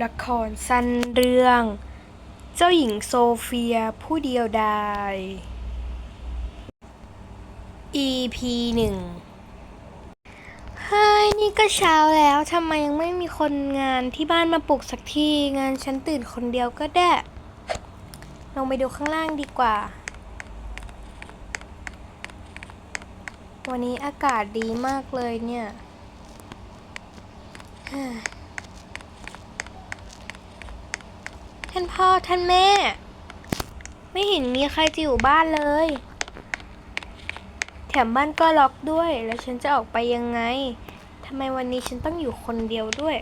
ละครสั้นเรื่อง เจ้าหญิงโซเฟียผู้เดียวดาย EP หนึ่งเฮ้ย นี่ก็เช้าแล้วทำไมยังไม่มีคนงานที่บ้านมาปลุกสักที งานฉันตื่นคนเดียวก็ได้ ลงไปดูข้างล่างดีกว่า วันนี้อากาศดีมากเลยเนี่ย เฮ้ย ท่านพ่อท่านแม่ ไม่เห็นมีใครจะอยู่บ้านเลย แถมบ้านก็ล็อกด้วย แล้วฉันจะออกไปยังไงทำไมวันนี้ฉันต้องอยู่คนเดียวด้วย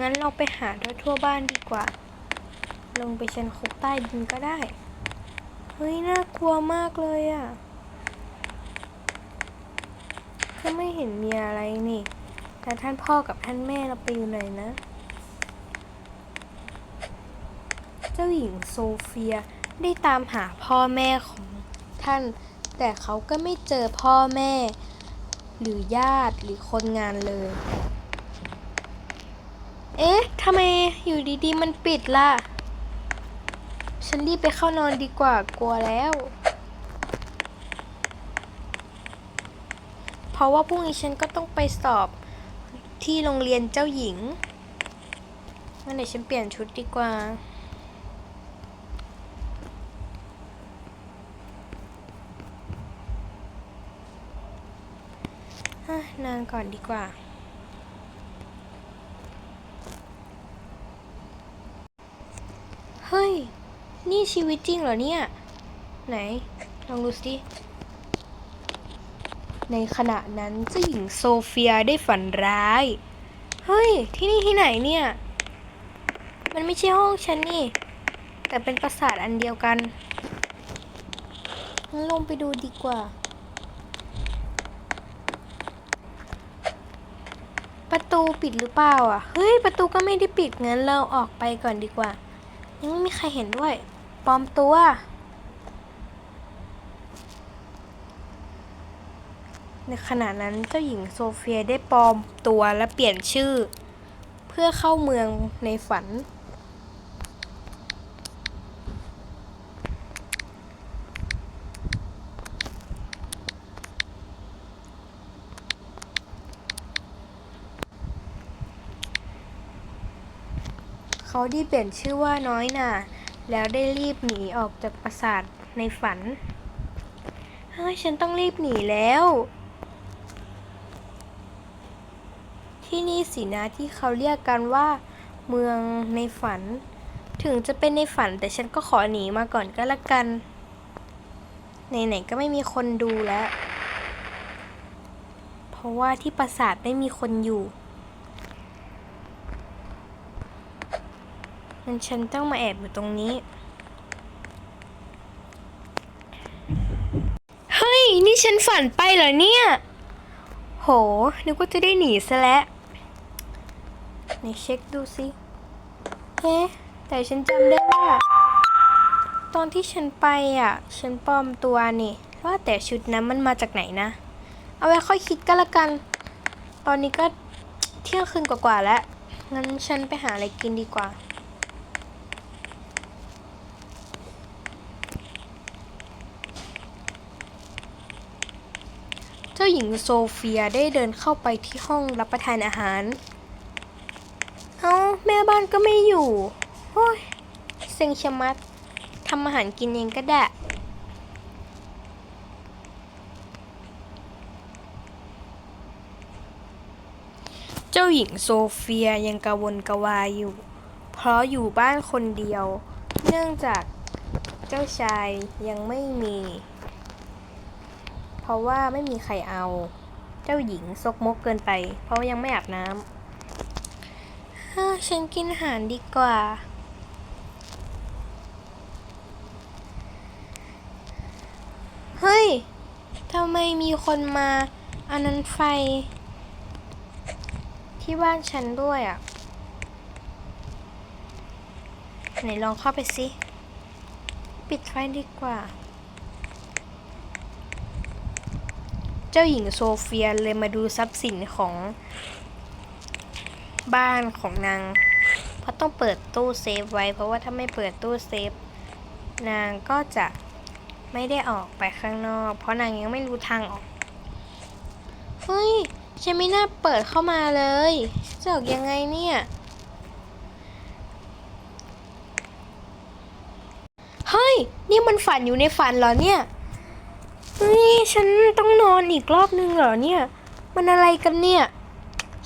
งั้นเราไปหาทั่วบ้านดีกว่า ลงไปชั้นคุกใต้ดินก็ได้ เฮ้ย น่ากลัวมากเลยอะ่ะก็ไม่เห็นมีอะไรนี่ แต่ท่านพ่อกับท่านแม่เราไปอยู่ไหนนะ เจ้าหญิงโซเฟียได้ตามหาพ่อแม่ของท่าน แต่เขาก็ไม่เจอพ่อแม่ หรือญาติหรือคนงานเลย เอ๊ะทำไมอยู่ดีๆ มันปิดล่ะ ฉันรีบไปเข้านอนดีกว่ากลัวแล้ว เพราะว่าพรุ่งนี้ฉันก็ต้องไปสอบที่โรงเรียนเจ้าหญิงงั้นเดี๋ยวฉันเปลี่ยนชุดดีกว่า นอนก่อนดีกว่า เฮ้ย นี่ชีวิตจริงเหรอเนี่ย ไหน ลองดูสิ ในขณะนั้นเจ้าหญิงโซเฟียได้ฝันร้าย เฮ้ย ที่นี่ที่ไหนเนี่ย มันไม่ใช่ห้องฉันนี่ แต่เป็นปราสาทอันเดียวกันงั้นลงไปดูดีกว่า ประตูปิดหรือเปล่าอะ เฮ้ย ประตูก็ไม่ได้ปิดงั้นเราออกไปก่อนดีกว่า ยังไม่มีใครเห็นด้วย ปลอมตัว ในขณะนั้นเจ้าหญิงโซเฟียได้ปลอมตัวและเปลี่ยนชื่อ เพื่อเข้าเมืองในฝัน เขาได้เปลี่ยนชื่อว่าน้อยน่ะแล้วได้รีบหนีออกจากปราสาทในฝัน เฮ้ย ฉันต้องรีบหนีแล้ว ที่นี่สินะที่เขาเรียกกันว่า เมืองในฝัน ถึงจะเป็นในฝันแต่ฉันก็ขอหนีมาก่อนก็แล้วกัน ไหนๆก็ไม่มีคนดูแล้ว เพราะว่าที่ปราสาทไม่มีคนอยู่ งั้นฉันต้องมาแอบอยู่ตรงนี้ เฮ้ย นี่ฉันฝันไปเหรอเนี่ย โห นึกว่าจะได้หนีซะแล้วไหนเช็คดูสิเฮ้แต่ฉันจำได้ว่า ตอนที่ฉันไปอะ ฉันปลอมตัวนี่ ว่าแต่ชุดนั้นมันมาจากไหนนะ เอาไว้ค่อยคิดก็แล้วกัน ตอนนี้ก็เที่ยงคืนกว่าๆแล้ว งั้นฉันไปหาอะไรกินดีกว่า จ้าหญิงโซเฟียได้เดินเข้าไปที่ห้องรับประทานอาหาร เอ้าแม่บ้านก็ไม่อยู่ โอ้ยเซ็งชะมัดทำอาหารกินเองก็ได้เจ้าหญิงโซเฟียยังกระวนกระวายอยู่ เพราะอยู่บ้านคนเดียว เนื่องจากเจ้าชายยังไม่มี ราะว่าไม่มีใครเอา เจ้าหญิงซกมกเกินไป เพราะว่ายังไม่อาบน้ำฉันกินอาหารดีกว่า เฮ้ยทำไมมีคนมาอันนั้นไฟ ที่บ้านฉันด้วยอะ ไหนลองเข้าไปสิ ปิดไฟดีกว่า เจ้าหญิงโซเฟียเลยมาดูทรัพย์สินของบ้านของนาง เพอเขาต้องเปิดตู้เซฟไว้ เพราะว่าถ้าไม่เปิดตู้เซฟ นางก็จะไม่ได้ออกไปข้างนอก เพราะนางยังไม่รู้ทางออก เฮ้ยฉันไม่น่าเปิดเข้ามาเลยจะออกยังไงเนี่ยเฮ้ย นี่มันฝันอยู่ในฝันเหรอเนี่ยเฮ้ยฉันต อีกรอบนึงเหรอเนี่ย มันอะไรกันเนี่ย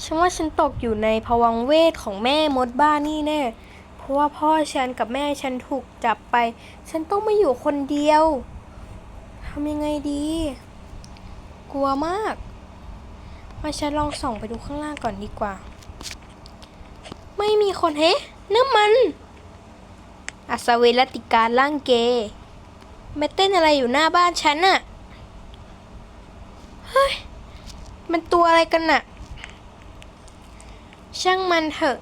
ฉันว่าฉันตกอยู่ในภวังเวทของแม่มดบ้านนี่แน่ เพราะว่าพ่อฉันกับแม่ฉันถูกจับไป ฉันต้องมาอยู่คนเดียว ทำยังไงดี กลัวมาก มาฉันลองส่องไปดูข้างล่างก่อนดีกว่า ไม่มีคนเฮ้นั่นมัน อัศเวรติการร่างเกย์มาเต้นอะไรอยู่หน้าบ้านฉันน่ะ เฮ้ย มันตัวอะไรกันน่ะ ช่างมันเถอะ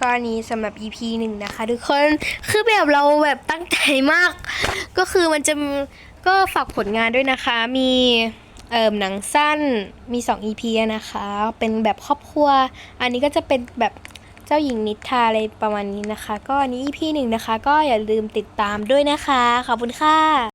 ก็นี้สำหรับ EP หนึ่งนะคะ ทุกคนคือแบบเราแบบตั้งใจมาก ก็คือมันจะก็ฝากผลงานด้วยนะคะ มีเอ่มหนังสั้นมี 2 EP อะนะคะ เป็นแบบครอบครัว อันนี้ก็จะเป็นแบบเจ้าหญิงนิทราอะไรประมาณนี้นะคะ ก็อันนี้ EP หนึ่งนะคะ ก็อย่าลืมติดตามด้วยนะคะ ขอบคุณค่ะ